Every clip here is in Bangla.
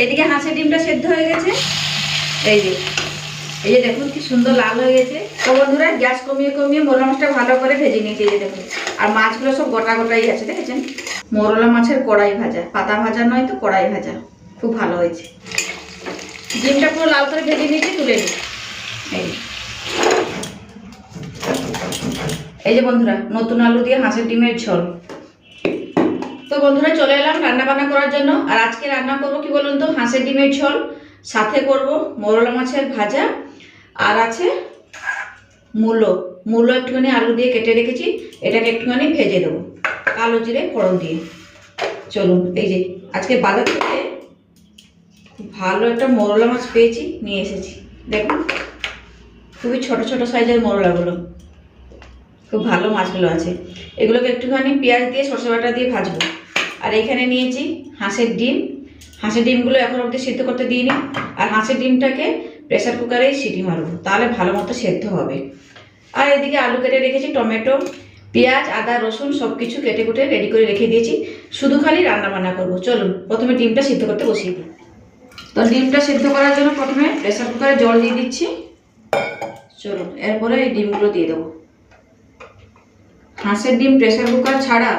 এইদিকে হাঁসের ডিমটা সেদ্ধ হয়ে গেছে। এই যে এই যে দেখুন কি সুন্দর লাল হয়ে গেছে। তো বন্ধুরা, গ্যাস কমিয়ে কমিয়ে মোরলা মাছটা ভালো করে ভেজে নিয়েছি, এই যে দেখুন। আর মাছগুলো সব গোটা গোটাই আছে, দেখেছেন? মোরলা মাছের কড়াই ভাজা, পাতা ভাজা নয় তো, কড়াই ভাজা। খুব ভালো হয়েছে। ডিমটা পুরো লাল করে ভেজে নিয়েছি, তুলে নিই। এই। এই যে বন্ধুরা, নতুন আলু দিয়ে হাঁসের ডিমের ঝোল। বন্ধুরা চলে এলাম রান্না বান্না করার জন্য। আর আজকে রান্না করব কি বলুন তো? হাঁসের ডিমের ঝোল। সাথে করব মোরলা মাছের ভাজা। আর আছে মূলো। মূলো একটুখানি আলু দিয়ে কেটে রেখেছি। এটাকে একটুখানি ভেজে দেবো। কালো জিরে, ফোড়ন দিয়ে। চলুন, এই যে আজকে বাজার থেকে ভালো একটা মোরলা মাছ পেয়েছি, নিয়ে এসেছি। দেখুন, খুবই ছোট ছোট সাইজের মোরলাগুলো। খুব ভালো মাছগুলো আছে। এগুলোকে একটুখানি পেঁয়াজ দিয়ে সরষে বাটা দিয়ে ভাজবো। আর এখানে নিয়েছি হাঁসের ডিম। হাঁসের ডিমগুলো এখন অবধি সিদ্ধ করতে দিইনি। আর হাঁসের ডিমটাকে প্রেসার কুকারেই সিটি মারবো, তাহলে ভালো মতো সেদ্ধ হবে। আর এদিকে আলু কেটে রেখেছি, টমেটো, পেঁয়াজ, আদা, রসুন সব কিছু কেটে কুটে রেডি করে রেখে দিয়েছি। শুধু খালি রান্না বান্না করব। চলুন প্রথমে ডিমটা সিদ্ধ করতে বসিয়ে দিই। তো ডিমটা সিদ্ধ করার জন্য প্রথমে প্রেসার কুকারে জল দিয়ে দিচ্ছি। চলুন এরপরে এই ডিমগুলো দিয়ে দেবো। হাঁসের ডিম প্রেসার কুকার ছাড়া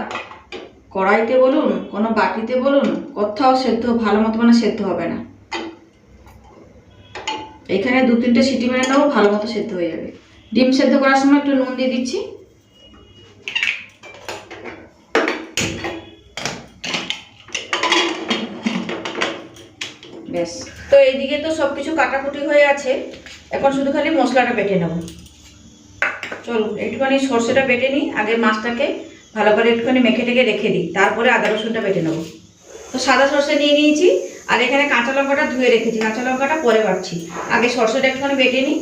কড়াইতে বলুন, কোনো বাটিতে বলুন, কোথাও সেদ্ধ, ভালো মতো মানে সেদ্ধ হবে না। এখানে দু তিনটে সিটি মেরে নেব, ভালো মতো সেদ্ধ হয়ে যাবে। ডিম সেদ্ধ করার সময় একটু নুন দিয়ে দিচ্ছি। ব্যাস। তো এইদিকে তো সব কিছু কাটাকুটি হয়ে আছে। এখন শুধু খালি মশলাটা বেটে নেব। চলুন, একটুখানি সর্ষেটা বেটে নিই, আগে মাছটাকে ভালো করে একটুখানি মেখে টেকে রেখে দিই, তারপরে আদা রসুনটা বেটে নেব। তো সাদা সর্ষে নিয়ে নিয়েছি, আর এখানে কাঁচা লঙ্কাটা ধুয়ে রেখেছি, কাঁচা লঙ্কাটা পরে বাড়ছি আগে সর্ষেটা একটুখানি বেটে নিই।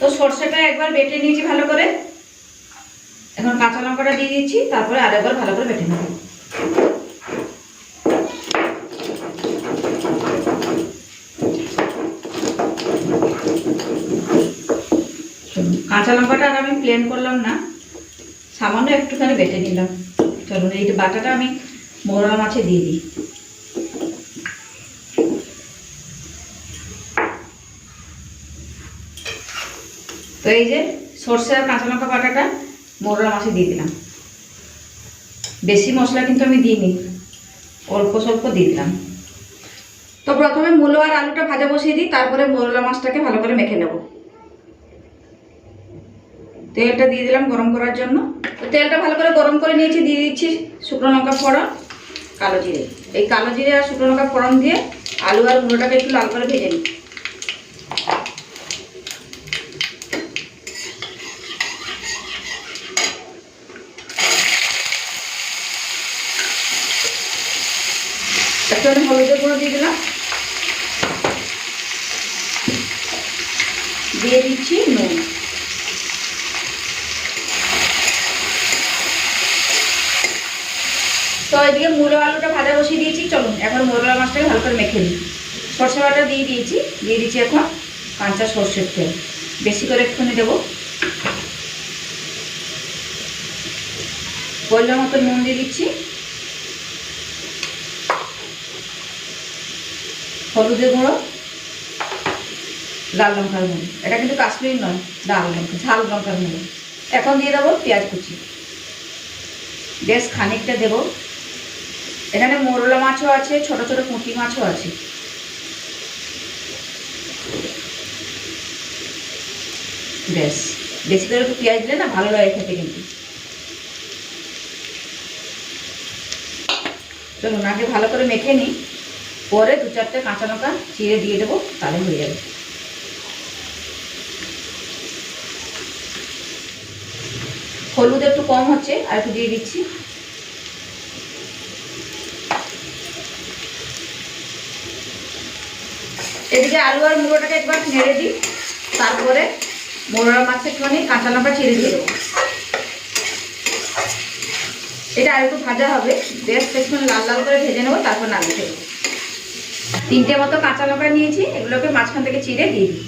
তো সর্ষেটা একবার বেটে নিয়েছি ভালো করে। এখন কাঁচা লঙ্কাটা দিয়ে দিচ্ছি, তারপরে আরেকবার ভালো করে বেটে নেব চলুন কাঁচা লঙ্কাটা আর আমি প্লেন করলাম না। সামান্য একটুখানি বেটে নিলাম। চলুন, এই বাটাটা আমি মোরলা মাছে দিয়ে দিই। তো এই যে সর্ষে আর কাঁচা লঙ্কা বাটাটা মোরলা মাছে দিয়ে দিলাম। বেশি মশলা কিন্তু আমি দিইনি, অল্প স্বল্প দিয়ে দিলাম। তো প্রথমে মূলো আর আলুটা ভাজা বসিয়ে দিই, তারপরে মোরলা মাছটাকে ভালো করে মেখে নেব। তেলটা দিয়ে দিলাম গরম করার জন্য। তো তেলটা ভালো করে গরম করে নিয়েছি, দিয়ে দিচ্ছি শুকনো লঙ্কা ফোড়ন, কালো জিরে। এই কালো জিরে আর শুকনো লঙ্কা ফোড়ন দিয়ে আলু আর মুড়োটাকে একটু লাল করে ভেজে নিই একটু আমি হলুদের গুঁড়ো দিয়ে দিলাম দিয়ে দিচ্ছি নুন তো এদিকে মূলো আলুটা ভাজা বসিয়ে দিয়েছি চলুন এখন মোরলা নিই সর্ষে বাটা দিয়ে দিয়েছি, দিয়ে দিচ্ছি এখন কাঁচা সর্ষের তেল। বেশি করে একটুখানি দেবো। পরিমাণ মতো নুন দিয়ে দিচ্ছি। হলুদের গুঁড়ো, লাল লঙ্কার গুঁড়ো। এটা কিন্তু কাশ্মীর নয়, লাল লঙ্কা, ঝাল লঙ্কার গুঁড়ো। এখন দিয়ে দেবো পেঁয়াজ কুচি। বেশ খানিকটা দেবো। এখানে মোরলা মাছও আছে, ছোট ছোট পুঁটি মাছও আছে। বেশ বেশি করে একটু পেঁয়াজ দিলে না ভালো লাগে খেতে কিন্তু। চলুন আগে ভালো করে মেখে নিই। পরে দু চারটে কাঁচা লঙ্কা চিড়ে দিয়ে দেবো, তাহলে হয়ে যাবে। হলুদ একটু কম হচ্ছে, আর একটু দিয়ে দিচ্ছি। এদিকে আলু আর মুড়োটাকে একবার নেড়ে দিই, তারপরে মোড়া মাছের একটুখানি কাঁচা লঙ্কা ছিঁড়ে দিয়ে দেবো। এটা আর একটু ভাজা হবে, বেশ কিছুক্ষণ লাল লাল করে ভেজে নেব, তারপর নামিয়ে দেবো। তিনটে মতো কাঁচা লঙ্কা নিয়েছি, এগুলোকে মাঝখান থেকে চিড়ে দিয়ে দিই।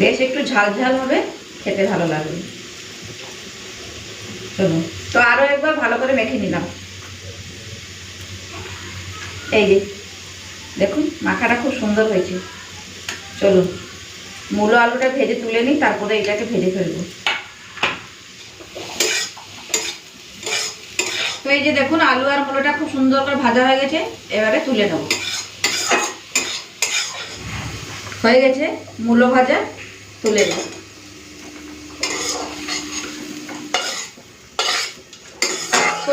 বেশ একটু ঝাল ঝাল হবে, খেতে ভালো লাগবে। চলুন। তো আরও একবার ভালো করে মেখে নিলাম। এই যে, দেখুন, মাখাটা খুব সুন্দর হয়েছে। চলুন, মূলো আলুটা ভেজে তুলে নিই, তারপরে এটাকে ভেজে ফেলব। তো এই যে দেখুন, আলু আর মূলোটা খুব সুন্দর করে ভাজা হয়ে গেছে, এবারে তুলে নেব। হয়ে গেছে, মূলো ভাজা তুলে নেব।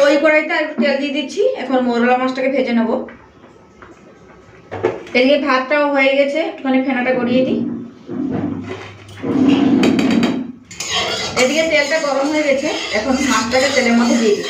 ওই কড়াইতে একটু তেল দিয়ে দিচ্ছি। এখন মোরলা মাছটাকে ভেজে নেব। এদিকে ভাতটাও হয়ে গেছে। একটুখানি ফেনাটা গড়িয়ে দিই। এদিকে তেলটা গরম হয়ে গেছে। এখন মাছটাকে তেলের মধ্যে দিয়ে দিই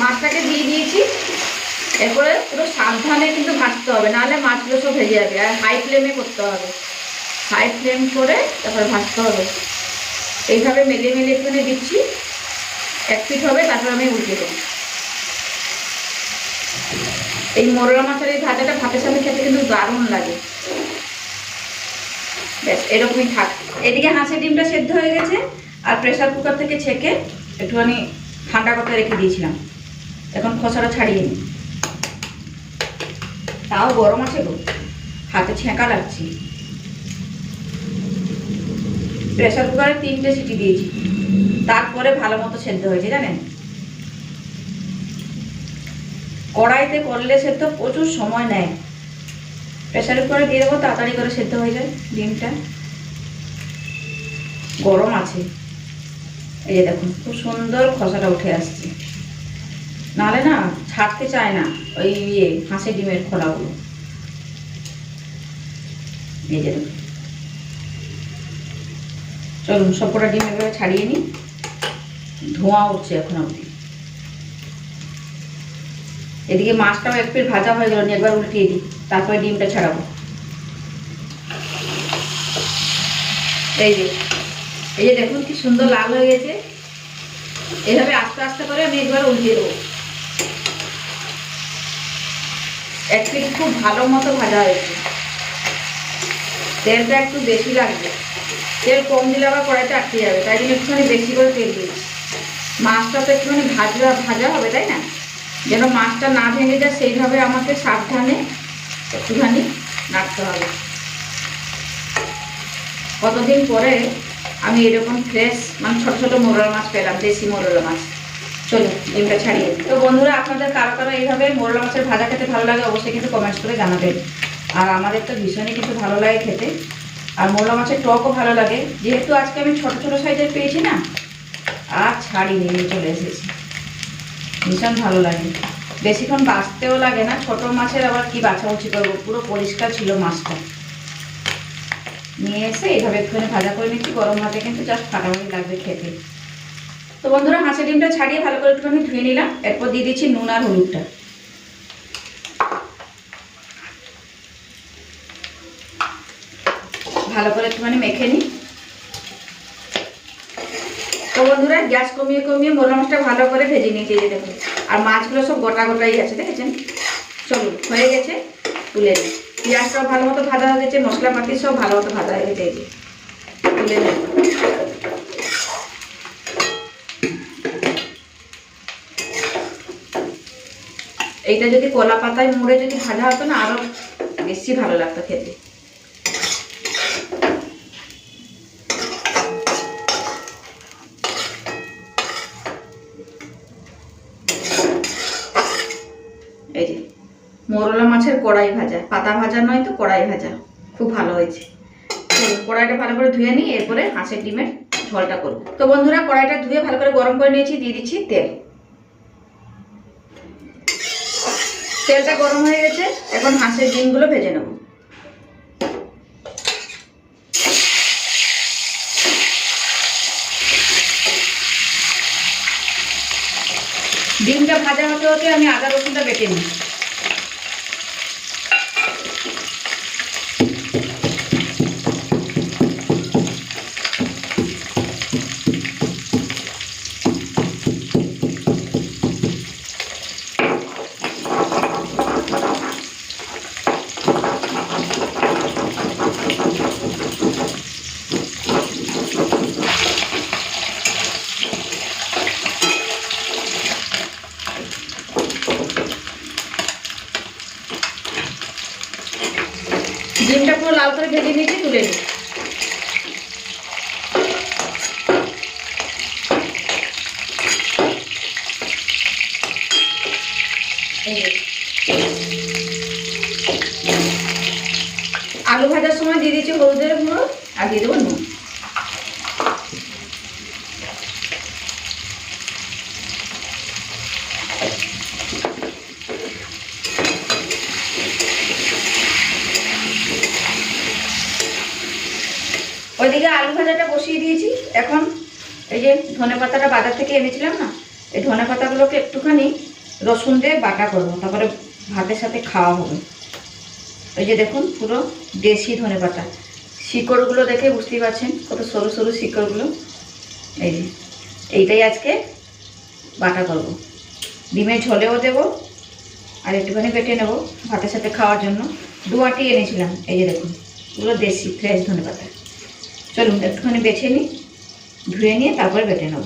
মাছটাকে দিয়ে দিয়েছি এরপরে পুরো সাবধানে কিন্তু ভাজতে হবে নাহলে মাছগুলো সব ভেজে যাবে। আর হাই ফ্লেমে করতে হবে। হাই ফ্লেম করে তারপরে ভাজতে হবে। এইভাবে মেলে মেলে এখানে দিচ্ছি। এক ফিট হবে, তারপর আমি উল্টে দেবো। এই মোরলা মাছের এই ভাজাটা ভাতের সাথে খেতে কিন্তু দারুণ লাগে। ব্যাস, এরকমই থাক। এদিকে হাঁসের ডিমটা সেদ্ধ হয়ে গেছে, আর প্রেসার কুকার থেকে ছেঁকে একটুখানি ঠান্ডা করতে রেখে দিয়েছিলাম। এখন খোসাটা ছাড়িয়ে নিই। তাও গরম আছে গো। হাতে ছেঁকা লাগছে প্রেশার কুকারে তিনটে সিটি দিয়েছি। তারপরে ভালো মতো সেদ্ধ হয়েছে, জানেন? কড়াইতে করলে সেদ্ধ প্রচুর সময় নেয়। প্রেসার কুকারে দিয়ে দেবো, তাড়াতাড়ি করে সেদ্ধ হয়ে যায় ডিমটা। গরম আছে। এই যে দেখুন, খুব সুন্দর খসাটা উঠে আসছে। নাহলে না, ছাড়তে চায় না ওই ইয়ে হাঁসের ডিমের খোলাগুলো। এই যে চলুন, সবকটা ডিম এভাবে ছাড়িয়ে নিই। ধোঁয়া উঠছে এখন অবধি। এদিকে মাছটাও এক প্লেট ভাজা হয়ে গেল একবার উল্টিয়ে দিই। তারপরে ডিমটা ছাড়াবো। এই যে এই যে দেখুন কি সুন্দর লাল হয়ে গেছে। এভাবে আস্তে আস্তে করে আমি একবার উল্টিয়ে দেবো। এক খুব ভালো মতো ভাজা হয়েছে। তেলটা একটু বেশি লাগবে। তেল কম দিলে আবার কড়াইতে আটকে যাবে, তাই জন্য একটুখানি বেশি করে তেল দিয়েছি মাছটা তো একটুখানি ভাজা ভাজা হবে, তাই না? যেন মাছটা না ভেঙে যায়, সেইভাবে আমাকে সাবধানে একটুখানি নাড়তে হবে। কতদিন পরে আমি এরকম ফ্রেশ মানে ছোটো ছোটো মোরলা মাছ পেলাম, দেশি মোরলা মাছ। চলুন, ডিমটা ছাড়িয়ে তো বন্ধুরা, আপনাদের কারও কারও এইভাবে মোরলা মাছের ভাজা খেতে ভালো লাগে, অবশ্যই কিন্তু কমেন্টস করে জানাবেন। আর আমাদের তো ভীষণই কিন্তু ভালো লাগে খেতে। আর মোলা মাছের টকও ভালো লাগে। যেহেতু আজকে আমি ছোটো ছোটো সাইজের পেয়েছি না, আর ছাড়িয়ে নিয়ে চলে এসেছি। ভীষণ ভালো লাগে। বেশিক্ষণ বাঁচতেও লাগে না। ছোট মাছের আবার কি বাছাবুছি করব? পুরো পরিষ্কার ছিল মাছটা। নিয়ে এসে এইভাবে একটুখানি ভাজা করে নিচ্ছি। গরম ভাতে কিন্তু জাস্ট ফাটাফাটি লাগবে খেতে। তো বন্ধুরা হাঁসের ডিমটা ছাড়িয়ে ভালো করে একটুখানি ধুয়ে নিলাম। এরপর দিয়ে দিচ্ছি নুন আর হলুদটা। ভালো করে একটুখানি মেখে নিই। তো বন্ধুরা, গ্যাস কমিয়ে কমিয়ে মোরলা মাছটা ভালো করে ভেজে নিয়েছি যে দেখুন। আর মাছগুলো সব গোটা গোটাই আছে, দেখেছেন? চলুন হয়ে গেছে, তুলে নিই। পেঁয়াজটাও ভালো মতো ভাজা হয়ে গেছে, মশলাপাতি সব ভালো মতো ভাজা হয়ে গেছে তুলে নিই। এইটা যদি কলা পাতায় মুড়ে যদি ভাজা হতো না আরও বেশি ভালো লাগতো খেতে এই যে মোরলা মাছের কড়াই ভাজা, পাতা ভাজা নয় তো কড়াই ভাজা, খুব ভালো হয়েছে। কড়াইটা ভালো করে ধুয়ে নিই, এরপরে হাঁসের ডিমের ঝোলটা করব। তো বন্ধুরা, কড়াইটা ধুয়ে ভালো করে গরম করে নিয়েছি, দিয়ে দিচ্ছি তেল। তেলটা গরম হয়ে গেছে, এখন হাঁসের ডিমগুলো ভেজে নেব। ডিমটা ভাজা হতে হতে আমি আদা রসুনটা বেটে নিই ডিমটা পুরো লাল করে ভেজে নিয়েছি তুলে নিই এই যে। আলু ভাজার সময় দিয়ে দিয়েছি হলুদের গুঁড়ো আর দিয়ে দেবো নুন। ওইদিকে আলু ভাজাটা বসিয়ে দিয়েছি। এখন এই যে ধনে পাতাটা বাজার থেকে এনেছিলাম না, এই ধনে পাতাগুলোকে একটুখানি রসুন দিয়ে বাটা করব, তারপরে ভাতের সাথে খাওয়া হবে। ওই যে দেখুন, পুরো দেশি ধনে পাতা। শিকড়গুলো দেখে বুঝতেই পারছেন কত সরু সরু শিকড়গুলো। এই যে, এইটাই আজকে বাটা করব। ডিমের ঝোলেও দেবো আর একটুখানি বেটে নেব ভাতের সাথে খাওয়ার জন্য। দু আটি এনেছিলাম, এই যে দেখুন, পুরো দেশি ফ্রেশ ধনে পাতা। চলুন, একটুখানি বেছে নিই, ধুয়ে নিয়ে তারপরে বেটে নেব।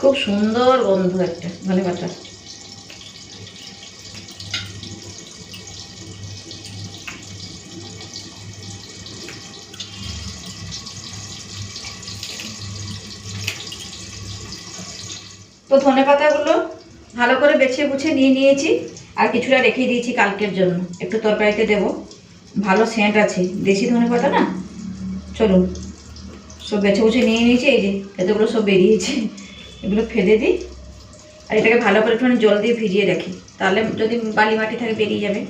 খুব সুন্দর গন্ধ একটা ধনে পাতা। তো ধনে পাতাগুলো ভালো করে বেছে বুছে নিয়ে নিয়েছি। আর কিছুটা রেখে দিয়েছি কালকের জন্য। একটু তরকারিতে দেব। ভালো সেন্ট আছে। দেশি ধনে পাতা না? চলুন। সব বেছে বুছে নিয়ে নিয়েছি। এই যে, এতগুলো সব বেরিয়েছে। এগুলো ফেলে দিই। আর এটাকে ভালো করে একটুখানি জল দিয়ে ভিজিয়ে রাখি। তাহলে যদি বালি মাটি থাকে বেরিয়ে যাবে।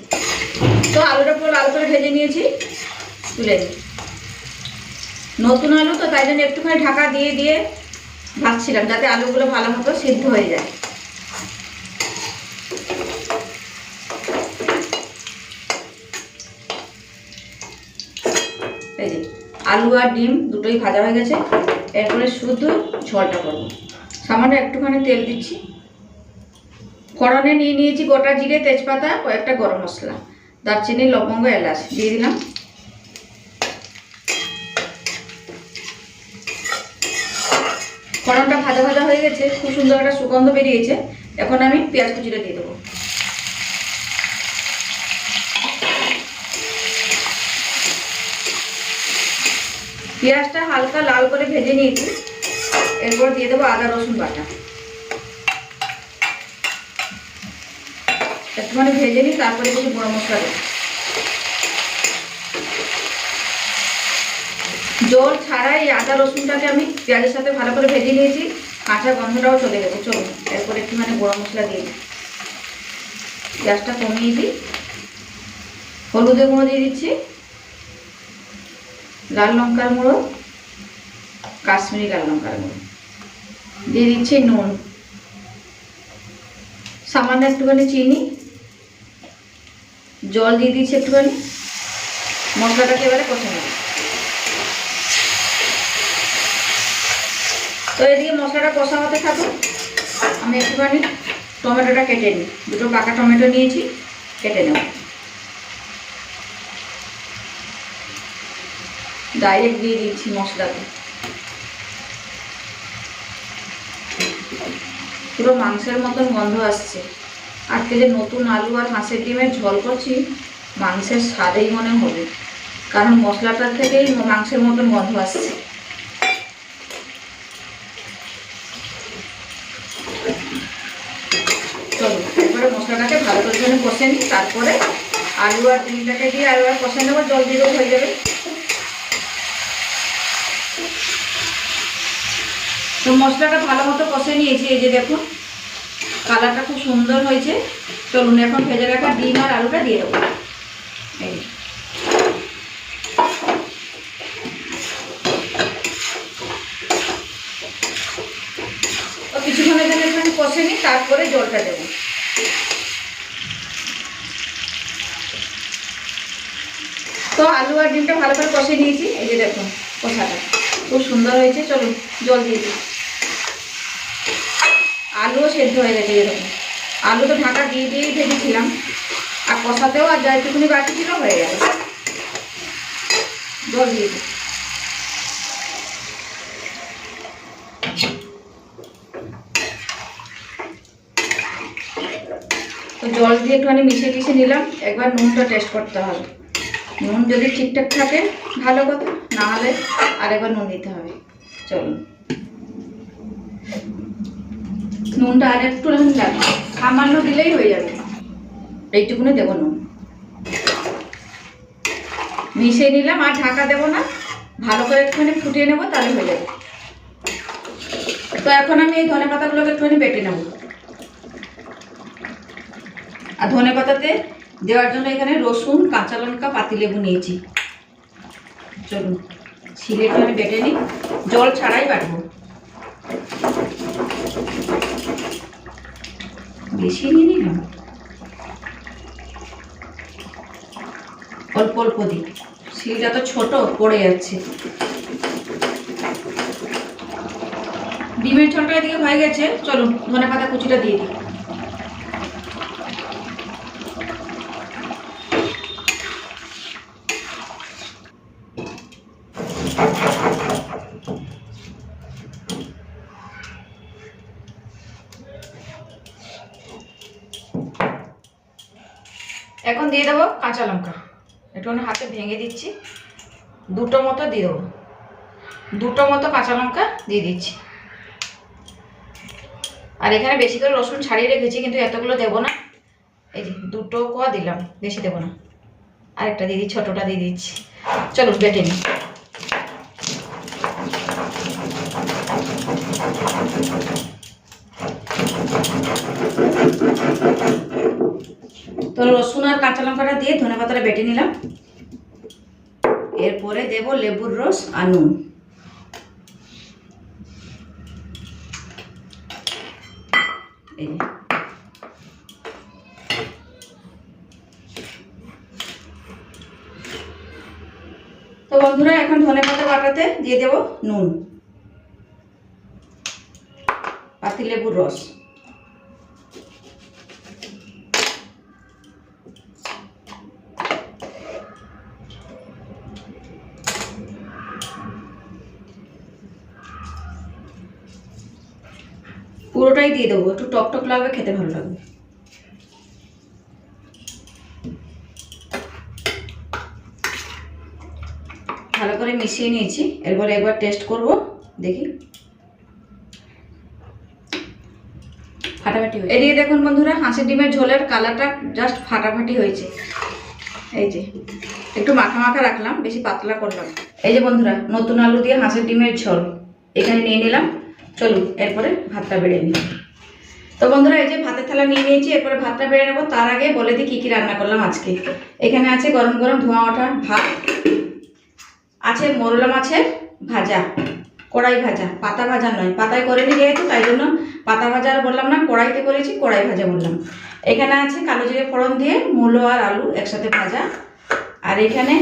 তো আলুটা পুরো লাল করে ভেজে নিয়েছি। তুলে নতুন আলু তো তাই জন্য একটুখানি ঢাকা দিয়ে দিয়ে ভাজছিলাম যাতে আলুগুলো ভালো মতো সিদ্ধ হয়ে যায়। এই যে, আলু আর ডিম দুটোই ভাজা হয়ে গেছে। এরপরে শুধু ঝোলটা করব। সামান্য একটুখানি তেল দিচ্ছি। ফোড়নে নিয়ে নিয়েছি গোটা জিরে, তেজপাতা, কয়েকটা গরম মশলা, দারচিনি, লবঙ্গ, এলাচ। দিয়ে দিলাম। ফোড়নটা ভাজা ভাজা হয়ে গেছে, খুব সুন্দর একটা সুগন্ধ বেরিয়েছে। এখন আমি পেঁয়াজ কুচিটা দিয়ে দেবো। পেঁয়াজটা হালকা লাল করে ভেজে নিয়েছি। এরপর দিয়ে দেবো আদা, রসুন বাটা। একটুখানি ভেজে নিই তারপরে কিছু গরম মশলা দেবো। জল ছাড়াই আদা রসুনটাকে আমি পেঁয়াজের সাথে ভালো করে ভেজে নিয়েছি, কাঁচা গন্ধটাও চলে গেছে। চলুন, এরপর একটুখানি গরম মশলা দিয়ে দিই। গ্যাসটা কমিয়ে দিই। হলুদের গুঁড়ো দিয়ে দিচ্ছি। লাল লঙ্কার গুঁড়ো, কাশ্মীরি লাল লঙ্কার গুঁড়ো। দিয়ে দিচ্ছি নুন। সামান্য একটুখানি চিনি। জল দিয়ে দিচ্ছি একটুখানি। মশলাটাকে এবারে কষে নেব। তো এদিকে মশলাটা কষা হতে থাকুক আমি একটুখানি টমেটোটা কেটে নিই। দুটো পাকা টমেটো নিয়েছি, কেটে নেব। ডাইরেক্ট দিয়ে দিচ্ছি মশলাতে। পুরো মাংসের মতন গন্ধ আসছে। আজকে যে নতুন আলু আর হাঁসের ডিমের ঝোল করছি, মাংসের স্বাদেই মনে হবে। কারণ মশলাটার থেকেই মাংসের মতন গন্ধ আসছে চলো এবারে মশলাটাকে ভালো করে জন্য কষে নিই, তারপরে আলু আর ডিমটাকে দিয়ে আলু আর কষে নেব, জল দিলেও হয়ে যাবে। তো মশলাটা ভালো মতো কষে নিয়েছি, এই যে দেখুন, কালারটা খুব সুন্দর হয়েছে। চলুন, এখন ভেজে রাখা ডিম আর আলুটা দিয়ে দেবো। এই কিছুক্ষণের জন্য একটু কষে নিই, তারপরে জলটা দেবো। তো আলু আর ডিমটা ভালো করে কষে নিয়েছি। এই যে দেখুন কষাটা। খুব সুন্দর হয়েছে চলুন জল দিয়ে দিই। আলুও সেদ্ধ হয়ে গেছে এরকম আলু তো ঢাকা দিয়ে দিয়েই ভেজেছিলাম। আর কষাতেও আর যা একটুখানি বাকি ছিল, হয়ে গেল। জল দিয়ে দিই। তো জল দিয়ে একটুখানি মিশিয়ে মিশিয়ে নিলাম। একবার নুনটা টেস্ট করতে হবে। নুন যদি ঠিকঠাক থাকে, ভালো কথা না হলে আরেকবার নুন দিতে হবে। চলুন। নুনটা আর একটু নুন লাগবে। সামান্য দিলেই হয়ে যাবে। এইটুকুনি দেবো নুন। মিশিয়ে নিলাম, আর ঢাকা দেবো না। ভালো করে একটুখানি ফুটিয়ে নেব, তাহলে হয়ে যাবে। তো এখন আমি এই ধনে পাতাগুলোকে একটুখানি বেটে নেব। আর ধনে পাতাতে দেওয়ার জন্য এখানে রসুন, কাঁচা লঙ্কা পাতিলেবু নিয়েছি। চলুন ছিলে আমি বেটে নিই। জল ছাড়াই বাটবো। বেশি নিয়ে নিলাম অল্প অল্প দিই। শিলটা তো ছোট, পড়ে যাচ্ছে। ডিমের ঝোলটা এদিকে হয়ে গেছে। চলুন ধনে পাতা কুচিটা দিয়ে দিই এখন দিয়ে দেবো কাঁচা লঙ্কা। একটুখানি হাতে ভেঙে দিচ্ছি। দুটো মতো দিয়ে দেবো। দুটো মতো কাঁচা লঙ্কা দিয়ে দিচ্ছি। আর এখানে বেশি করে রসুন ছাড়িয়ে রেখেছি, কিন্তু এতগুলো দেবো না। এই যে দুটো কোয়া দিলাম, বেশি দেবো না। আরেকটা দিয়ে দিচ্ছি, ছোটোটা দিয়ে দিচ্ছি। চলো বেটে নিই। তো রসুন আর কাঁচা লঙ্কাটা দিয়ে ধনে পাতাটা বেটে নিলাম। এরপরে দেব লেবুর রস আর নুন। তো বন্ধুরা, এখন ধনে পাতা বাটাতে দিয়ে দেব নুন। পাতি লেবুর রস। পুরোটাই দিয়ে দেবো একটু টক টক লাগবে খেতে ভালো লাগবে। ভালো করে মিশিয়ে নিয়েছি এরপরে একবার টেস্ট করব দেখি। ফাটাফাটি এদিকে দেখুন বন্ধুরা হাঁসের ডিমের ঝোলের কালারটা জাস্ট ফাটাফাটি হয়েছে। এই যে একটু মাখা মাখা রাখলাম বেশি পাতলা করলাম। এই যে বন্ধুরা নতুন আলু দিয়ে হাঁসের ডিমের ঝোল এখানে নিয়ে নিলাম। চলুন, এরপরে ভাতটা বেড়ে নিই। তো বন্ধুরা, এই যে ভাতের থালা নিয়ে নিয়েছি, এরপরে ভাতটা বেড়ে নেব। তার আগে বলে দিই কী কী রান্না করলাম আজকে। এখানে আছে গরম গরম ধোঁয়া ওঠা ভাত, আছে মোরলা মাছের ভাজা, কড়াই ভাজা, পাতা ভাজা নয়। পাতায় করিনি যেহেতু, তাই জন্য পাতা ভাজা বললাম না, কড়াইতে করেছি, কড়াই ভাজা বললাম। এখানে আছে কালো জিরে ফোড়ন দিয়ে মূলো আর আলু একসাথে ভাজা। আর এখানে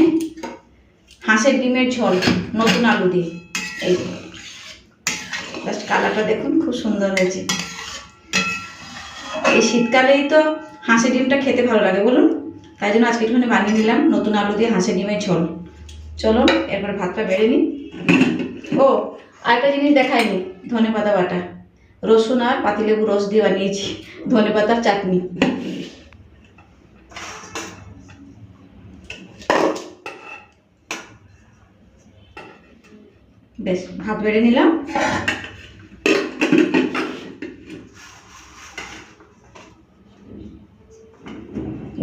হাঁসের ডিমের ঝোল, নতুন আলু দিয়ে। এই জাস্ট কালারটা দেখুন, খুব সুন্দর হয়েছে। এই শীতকালেই তো হাঁসের ডিমটা খেতে ভালো লাগে, বলুন। তাই জন্য আজকে একটুখানি বানিয়ে নিলাম, নতুন আলু দিয়ে হাঁসের ডিমের ঝোল। চলুন, এরপর ভাতটা বেড়ে নিই। ও, আরেকটা জিনিস দেখায়নি ধনে পাতা বাটা। রসুন আর পাতিলেবু রস দিয়ে বানিয়েছি ধনে পাতার চাটনি। বেশ, ভাত বেড়ে নিলাম।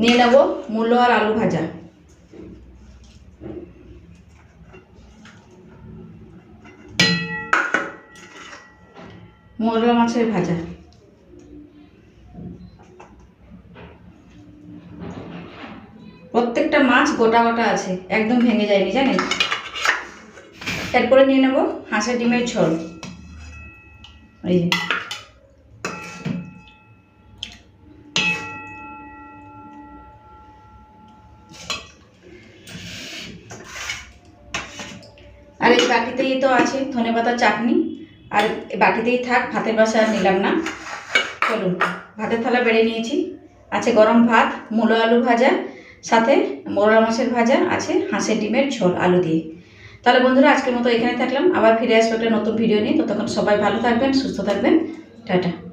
নিয়ে নেব মূলো আর আলু ভাজা। মোরলা মাছের ভাজা। প্রত্যেকটা মাছ গোটা গোটা আছে, একদম ভেঙে যায়নি, জানেন? এরপরে নিয়ে নেব হাঁসের ডিমের ঝোল। এই যে। বাটিতেই তো আছে, ধনে পাতার চাটনি। আর বাটিতেই থাক, ভাতের বাসা আর নিলাম না। চলুন, ভাতের থালা বেড়ে নিয়েছি। আছে গরম ভাত, মূলো আলু ভাজা, সাথে মোরলা মাছের ভাজা, আছে হাঁসের ডিমের ঝোল, আলু দিয়ে। তাহলে বন্ধুরা, আজকের মতো এখানে থাকলাম। আবার ফিরে আসব একটা নতুন ভিডিও নিয়ে। ততক্ষণ সবাই ভালো থাকবেন, সুস্থ থাকবেন। টাটা।